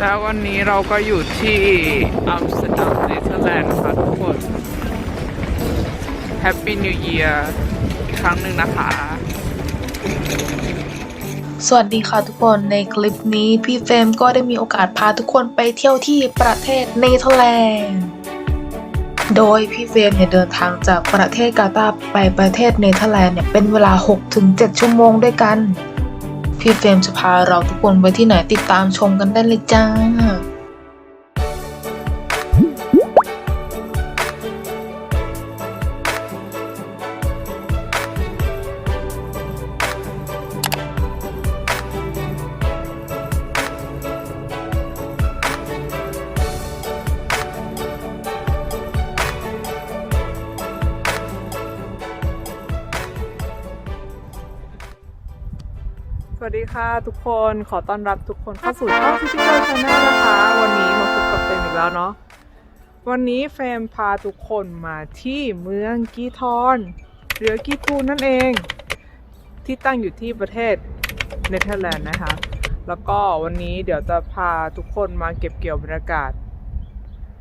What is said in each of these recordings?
แล้ววันนี้เราก็อยู่ที่อัมสเตอร์ดัมเนเธอร์แลนด์นะคะทุกคน Happy New Year อีกครั้งหนึ่งนะคะ สวัสดีค่ะทุกคนในคลิปนี้พี่เฟรมก็ได้มีโอกาสพาทุกคนไปเที่ยวที่ประเทศเนเธอร์แลนด์ โดยพี่เฟรมเนี่ยเดินทางจากประเทศกาตาร์ไปประเทศเนเธอร์แลนด์เนี่ยเป็นเวลา 6-7 ชั่วโมงด้วยกัน พี่เฟรมจะพาเราทุกคนไปที่ไหนติดตามชมกันได้เลยจ้า วัสดีค่ะทุกคนขอต้อนรับทุกคนเข้าสู่ช่อง Physical Channel นะคะ วันนี้มาพบกับเฟรมอีกแล้วเนาะวันนี้เฟรมพาทุกคนมาที่เมืองกีทอนหรือกีทูนนั่นเอง ที่ตั้งอยู่ที่ประเทศเนเธอร์แลนด์นะคะ แล้วก็วันนี้เดี๋ยวจะพาทุกคนมาเก็บเกี่ยวบรรยากาศ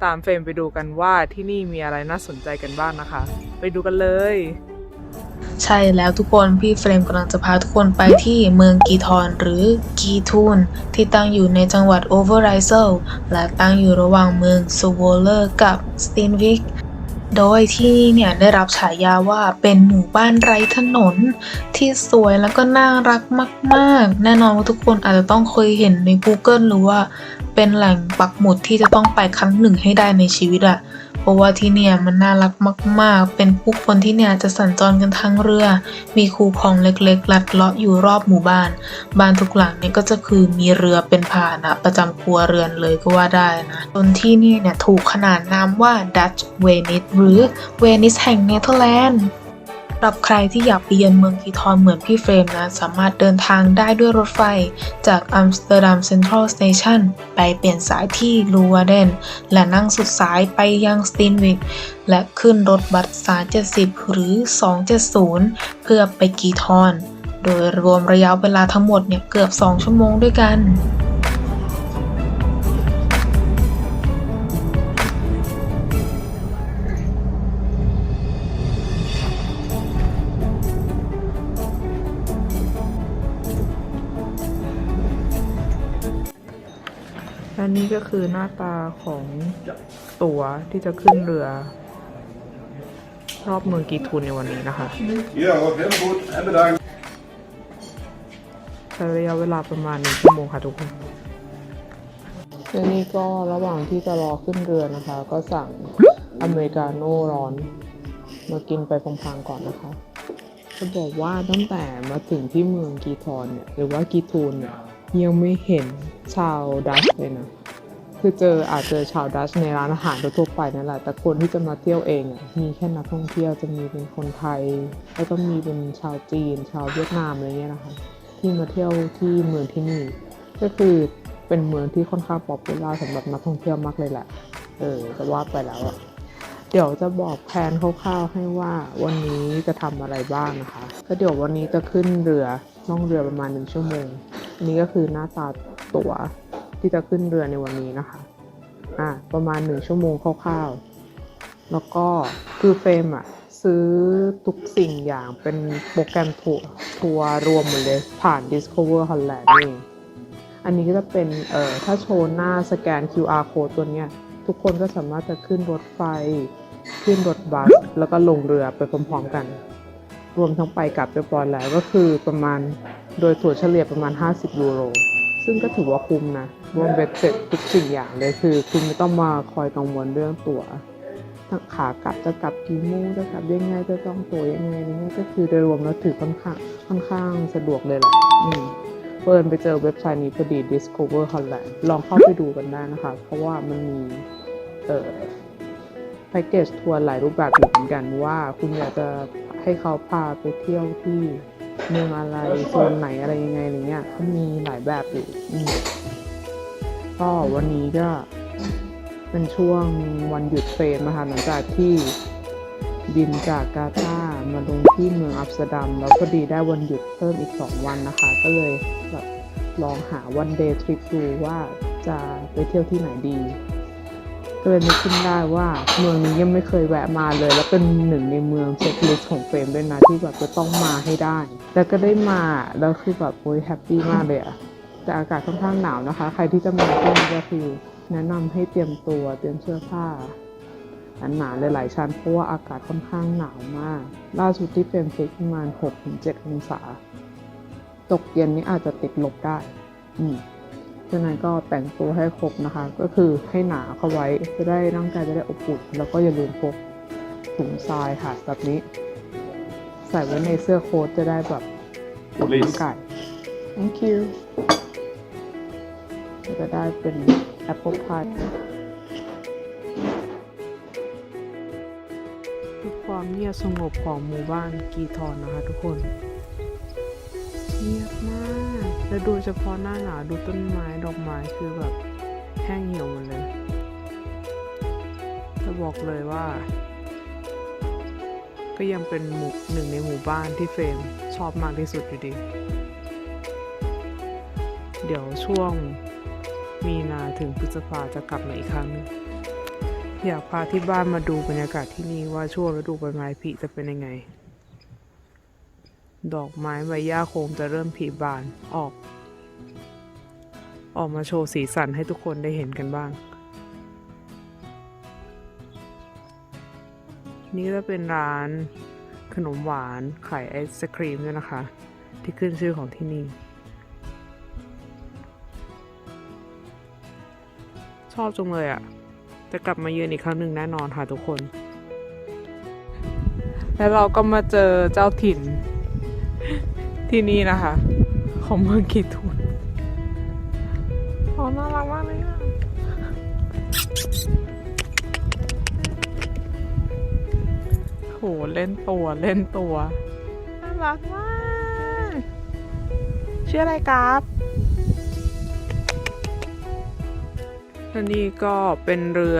ตามเฟรมไปดูกันว่าที่นี่มีอะไรน่าสนใจกันบ้างนะคะ ไปดูกันเลย ใช่แล้วทุกคนพี่เฟรมกำลังจะพาทุกคนไปที่เมืองกีทอนหรือกีทูนที่ตั้งอยู่ในจังหวัดโอเวอร์ไรเซลและตั้งอยู่ระหว่างเมืองซูโวเลอร์กับสตีนวิกโดยที่นี่เนี่ยได้รับฉายาว่าเป็นหมู่บ้านไร้ถนน ที่สวยแล้วก็น่ารักมากๆ แน่นอนว่าทุกคนอาจจะต้องเคยเห็นใน Google หรือว่าเป็นแหล่งปักหมุดที่จะต้องไปครั้งหนึ่งให้ได้ในชีวิตอะ ราะว่าที่เนี่ยมันน่ารักมาก ๆ เป็นผู้คนที่เนี่ยจะสัญจรกันทั้งเรือ มีคูคลองเล็กๆ ลัดเลาะอยู่รอบหมู่บ้าน บ้านทุกหลังเนี่ยก็จะคือมีเรือเป็นพาหนะประจำครัวเรือนเลยก็ว่าได้นะจนที่นี่เนี่ยถูกขนานนามว่า Dutch Venice หรือ Venice แห่งเนเธอร์แลนด์ รับใครที่อยากไปเยือนเมืองกีทอนเหมือนพี่เฟรมนะ สามารถเดินทางได้ด้วยรถไฟ จากอัมสเตอร์ดัมเซ็นทรัลสเตชันไปเปลี่ยนสายที่ลูวาเดน และนั่งสุดสายไปยังสตีนวิก และขึ้นรถบัสสาย70 หรือ 270 เพื่อไปกีทอน โดยรวมระยะเวลาทั้งหมดเนี่ยเกือบ 2 ชั่วโมงด้วยกัน และนี่ก็คือหน้าตาของตั๋วที่จะขึ้นเรือ รอบเมืองกีทูนในวันนี้นะคะใช้ระยะเวลาประมาณหนึ่งชั่วโมงค่ะทุกคนและนี่ก็ระหว่างที่จะรอขึ้นเรือนะคะ ก็สั่งอเมริกาโน่ร้อน มากินไปพลางๆก่อนนะคะจะบอกว่าตั้งแต่มาถึงที่เมืองกีทอนเนี่ยหรือว่ากีทูนเนี่ย ยังไม่เห็นชาวดัชเลยนะ คือเจออาจเจอชาวดัชในร้านอาหารทั่วไปนั่นแหละ แต่คนที่จะมาเที่ยวเองอะมีแค่นักท่องเที่ยวจะมีเป็นคนไทย แล้วก็มีเป็นชาวจีน ชาวเวียดนามอะไรเงี้ยนะคะ ที่มาเที่ยวที่เมืองที่นี่ ก็คือเป็นเมืองที่ค่อนข้างป๊อปปูล่าสำหรับนักท่องเที่ยวมากเลยแหละ เออจะว่าไปแล้วอะเดี๋ยวจะบอกแผนคร่าวๆให้ว่าวันนี้จะทำอะไรบ้างนะคะ ก็เดี๋ยววันนี้จะขึ้นเรือล่องเรือประมาณหนึ่งชั่วโมง นนี้ก็คือหน้าตาตั๋วที่จะขึ้นเรือในวันนี้นะคะอะประมาณหนึ่งชั่วโมงคร่าวๆ แล้วก็คือเฟรมอะซื้อทุกสิ่งอย่างเป็นโปรแกรมทัวร์ทัวร์รวมหมดเลยผ่าน Discover Holland นี่อันนี้ก็จะเป็นเอ่อถ้าโชว์หน้าสแกน QR code ตัวเนี้ยทุกคนก็สามารถจะขึ้นรถไฟ ขึ้นรถบัส แล้วก็ลงเรือไปพร้อมๆกัน รวมทั้งไปกลับเรียบร้อยแล้วก็คือประมาณโดยถั่วเฉลี่ยประมาณ 50 ยูโร ซึ่งก็ถือว่าคุ้มนะ รวมเบ็ดเสร็จทุกสิ่งอย่างเลยคือ คุณไม่ต้องมาคอยกังวลเรื่องตั๋วทั้งขากลับจะกลับกี่โมงจะกลับยังไงจะต้องตั๋วยังไงนี่ก็คือโดยรวมแล้วถือค่อนข้างค่อนข้างสะดวกเลยแหละอืมเปิดไปเจอเว็บไซต์นี้พอดี Discover Holland ลองเข้าไปดูกันได้นะคะ เพราะว่ามันมีเอ่อแพ็กเกจทัวร์หลายรูปแบบอยู่เหมือนกันว่าคุณอยากจะ ให้เขาพาไปเที่ยวที่เมืองอะไรโซนไหนอะไรยังไงอะไรเงี้ยเขามีหลายแบบอยู่ก็วันนี้ก็เป็นช่วงวันหยุดเฟรมนะคะหลังจากที่บินจากกาตาร์มาลงที่เมืองอัมสเตอร์ดัมแล้วพอดีได้วันหยุดเพิ่มอีก 2 วันนะคะ ก็เลยแบบลองหาวันเดย์ทริปดูว่าจะไปเที่ยวที่ไหนดี ก็เลยนึกขึ้นได้ว่าเมืองนี้ยังไม่เคยแวะมาเลย แล้วเป็นหนึ่งในเมืองเช็คลิสต์ของเฟรมด้วยนะที่แบบจะต้องมาให้ได้ แล้วก็ได้มาแล้วคือแบบโอ้ยแฮปปี้มากเลยอะแต่อากาศค่อนข้างหนาวนะคะ ใครที่จะมาเที่ยวก็คือ แนะนำให้เตรียมตัวเตรียมเสื้อผ้าหนาๆหลายๆชั้นเพราะว่าอากาศค่อนข้างหนาวมาก ล่าสุดที่เฟรมเช็คประมาณ6-7องศาตกเย็นนี้อาจจะติดลบได้ อืม ฉะนั้นก็แต่งตัวให้ครบนะคะ ก็คือให้หนาเข้าไว้จะได้ร่างกายจะได้อบอุ่นแล้วก็อย่าลืมพกถุงทรายค่ะแบบนี้ ใส่ไว้ในเสื้อโค้ทจะได้แบบอบร่างกาย thank you จะได้เป็น apple pie คือความเงียบสงบของหมู่บ้านกีทอนนะคะทุกคน เงียบมาก และดยเฉพาะหน้าหนาวดูต้นไม้ดอกไม้คือแบบแห้งเหี่ยวหมดเลยจะบอกเลยว่า ก็ยังเป็นหมู่หนึ่งในหมู่บ้านที่เฟรมชอบมากที่สุดอยู่ดี เดี๋ยวช่วงมีนาถึงพฤษภาจะกลับมาอีกครั้งนึงอยากพาที่บ้านมาดูบรรยากาศที่นี่ว่าช่วงฤดูใบไม้ผลิจะเป็นยังไง ดอกไม้ใบหญ้าโคมจะเริ่มผลิบานออก ออกมาโชว์สีสันให้ทุกคนได้เห็นกันบ้าง นี่ก็เป็นร้านขนมหวานขายไอศครีมด้วยนะคะ ที่ขึ้นชื่อของที่นี่ ชอบจังเลยอะ่ะ จะกลับมาเยือนอีกครั้งหนึ่งแน่นอนค่ะทุกคน แล้วเราก็มาเจอเจ้าถิ่น ที่นี่นะคะ ของเมืองกีทุนอ๋อน่ารักมากเลยอะโหเล่นตัวเล่นตัว น่ารักมากชื่ออะไรครับและนี่ก็เป็นเรือ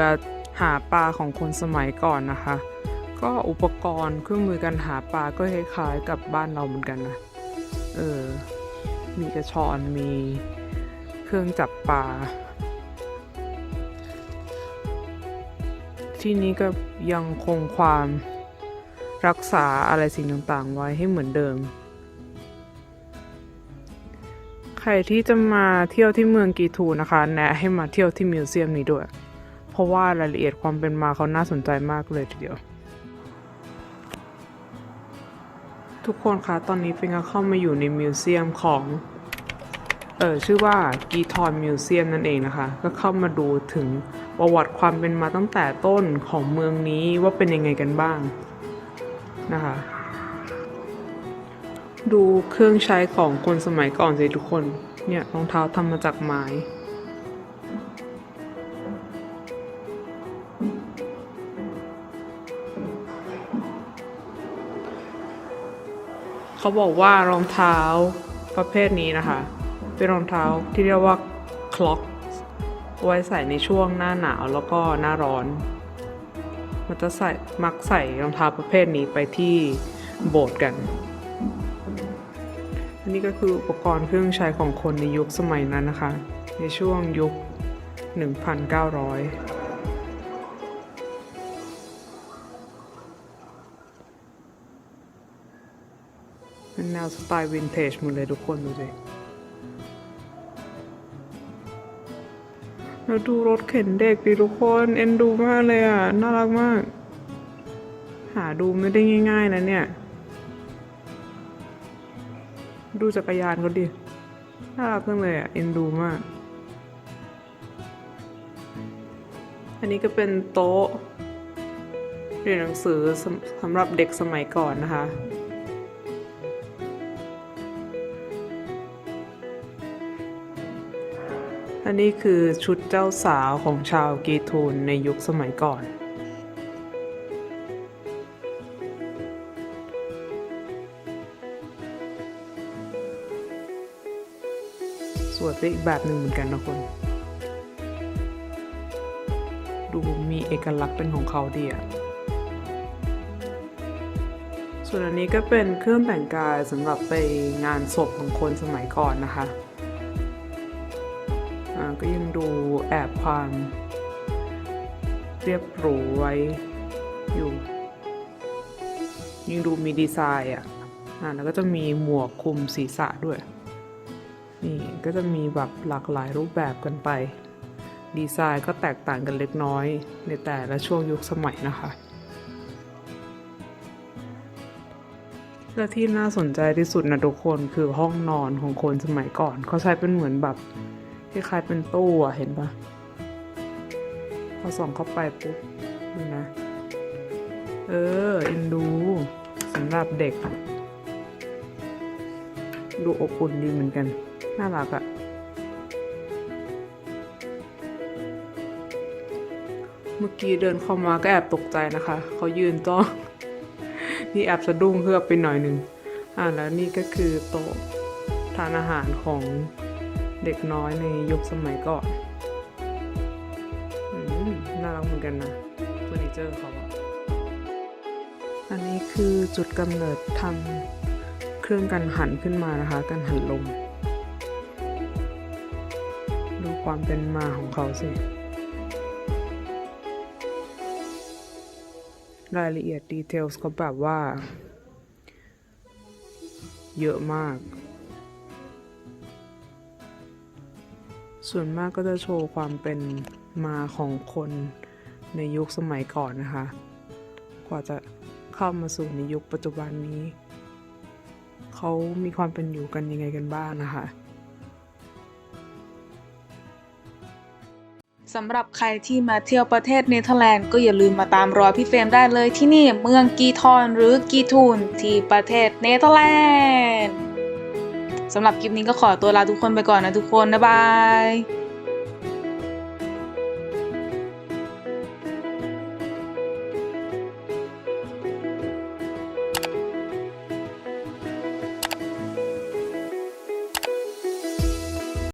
หาปลาของคนสมัยก่อนนะคะ ก็อุปกรณ์เครื่องมือการหาปลาก็คล้ายๆกับบ้านเราเหมือนกันนะเออ มีกระชอนมีเครื่องจับปลา ที่นี้ก็ยังคงความรักษาอะไรสิ่งต่างๆ ไว้ให้เหมือนเดิม ใครที่จะมาเที่ยวที่เมืองกีทูนะคะ แนะให้มาเที่ยวที่มิวเซียมนี้ด้วย เพราะว่ารายละเอียดความเป็นมาเขาน่าสนใจมากเลยทีเดียว ทุกคนคะตอนนี้ฟิงก็เข้ามาอยู่ในมิวเซียมของ เออชื่อว่ากีทอนมิวเซียมนั่นเองนะคะ ก็เข้ามาดูถึงประวัติความเป็นมาตั้งแต่ต้นของเมืองนี้ว่าเป็นยังไงกันบ้างนะคะ ดูเครื่องใช้ของคนสมัยก่อนสิทุกคน เนี่ยรองเท้าทำมาจากไม้ เขาบอกว่ารองเท้าประเภทนี้นะคะ เป็นรองเท้าที่เรียกว่าคล็อกไว้ใส่ในช่วงหน้าหนาวแล้วก็หน้าร้อน มันจะใส่มักใส่รองเท้าประเภทนี้ไปที่โบสถ์กัน อันนี้ก็คืออุปกรณ์เครื่องใช้ของคนในยุคสมัยนั้นนะคะ ในช่วงยุค 1,900 เป็นแนวสไตล์วินเทจหมดเลยทุกคนดูสิแล้วดูรถเข็นเด็กดิทุกคน เอ็นดูมากเลยอะ น่ารักมาก หาดูไม่ได้ง่าย ๆนะเนี่ย ดูจักรยานเขาดิ น่ารักจังเลยอะ เอ็นดูมาก อันนี้ก็เป็นโต๊ะเรียนหนังสือสำสำหรับเด็กสมัยก่อนนะคะ อันนี้คือชุดเจ้าสาวของชาวกีทูนในยุคสมัยก่อน สวยไปอีกแบบหนึ่งเหมือนกันนะคน ดูมีเอกลักษณ์เป็นของเขาดีอะส่วนอันนี้ก็เป็นเครื่องแต่งกายสำหรับไปงานศพของคนสมัยก่อนนะคะ ก็ยังดูแอบความเรียบหรูไว้อยู่ ยังดูมีดีไซน์อะอ่าแล้วก็จะมีหมวกคลุมศีรษะด้วย นี่ก็จะมีแบบหลากหลายรูปแบบกันไป ดีไซน์ก็แตกต่างกันเล็กน้อย ในแต่ละช่วงยุคสมัยนะคะและที่น่าสนใจที่สุดนะทุกคนคือห้องนอนของคนสมัยก่อน เขาใช้เป็นเหมือนแบบ คล้ายๆเป็นตู้อะเห็นปะพอส่องเข้าไปปุ๊บนี่นะ เออเอ็นดูสำหรับเด็ก ดูอบอุ่นดีเหมือนกัน น่ารักอะเมื่อกี้เดินเข้ามาก็แอบตกใจนะคะ เขายืนจ้องนี่แอบสะดุ้งเฮือไปหน่อยหนึ่งอ่าแล้วนี่ก็คือโต๊ะทานอาหารของ เด็กน้อยในยุคสมัยก่อนอน่ารักเหมือนกันนะเฟอร์นิเจอร์เขาอะอันนี้คือจุดกำเนิดทำเครื่องกันหันขึ้นมานะคะกันหันลม ดูความเป็นมาของเขาสิ รายละเอียดดีเทลส์เขาแบบว่า เยอะมาก ส่วนมากก็จะโชว์ความเป็นมาของคนในยุคสมัยก่อนนะคะ กว่าจะเข้ามาสู่ในยุคปัจจุบันนี้ เขามีความเป็นอยู่กันยังไงกันบ้างนะคะสำหรับใครที่มาเที่ยวประเทศเนเธอร์แลนด์ก็อย่าลืมมาตามรอยพี่เฟรมได้เลยที่นี่เมืองกีทอนหรือกีทูนที่ประเทศเนเธอร์แลนด์ สำหรับคลิปนี้ก็ขอตัวลาทุกคนไปก่อนนะทุกคน บ๊ายบาย